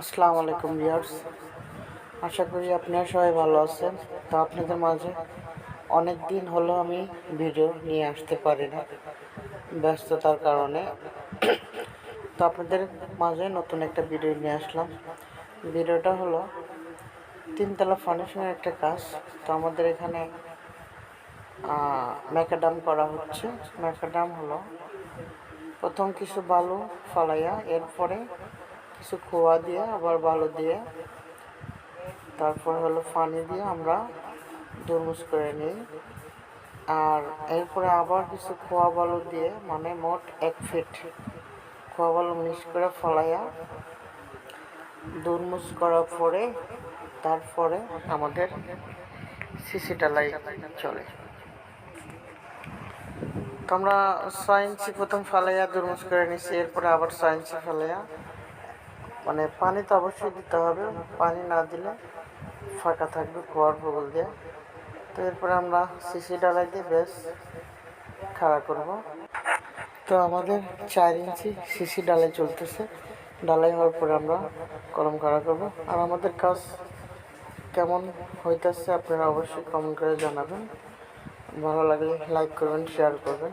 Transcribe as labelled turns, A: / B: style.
A: আসসালামু আলাইকুম ভিউয়ার্স। আশা করি আপনারা সবাই ভালো আছেন। তো আপনাদের মাঝে অনেক দিন হলো আমি ভিডিও নিয়ে আসতে পারি না ব্যস্ততার কারণে। তো আপনাদের মাঝে নতুন একটা ভিডিও নিয়ে আসলাম। ভিডিওটা হলো তিনতলা ফাউন্ডেশনের একটা কাজ। তো আমাদের এখানে ম্যাকাডাম করা হচ্ছে। ম্যাকাডাম হলো প্রথম কিছু বালু ফালাইয়া, এরপরে কিছু খোয়া দিয়ে, আবার ভালো দিয়ে। তারপর হলো পানি দিয়ে আমরা দুরমুজ করে নিই। আর এরপরে আবার কিছু খোয়া বালু দিয়ে মানে মোট এক ফিট খোয়া বালু মিক্স করে ফলাইয়া দুর্মুজ করার পরে তারপরে আমাদের সিসি ডালাই চলে। তো আমরা ইঞ্চি প্রথম ফালাইয়া দুর্মুজ করে নিচ্ছি এরপরে আবার ইঞ্চি ফালাইয়া মানে পানি তো অবশ্যই দিতে হবে। পানি না দিলে ফাঁকা থাকবে খোয়ার বগল দিয়ে। তো এরপরে আমরা সিসি ডালাই দিয়ে বেশ খাড়া করব। তো আমাদের চার ইঞ্চি সিসি ডালাই চলতেছে। ডালাই হওয়ার পরে আমরা কলম খাড়া করব। আর আমাদের কাজ কেমন হইতেছে আপনারা অবশ্যই কমেন্ট করে জানাবেন। ভালো লাগলে লাইক করবেন শেয়ার করবেন।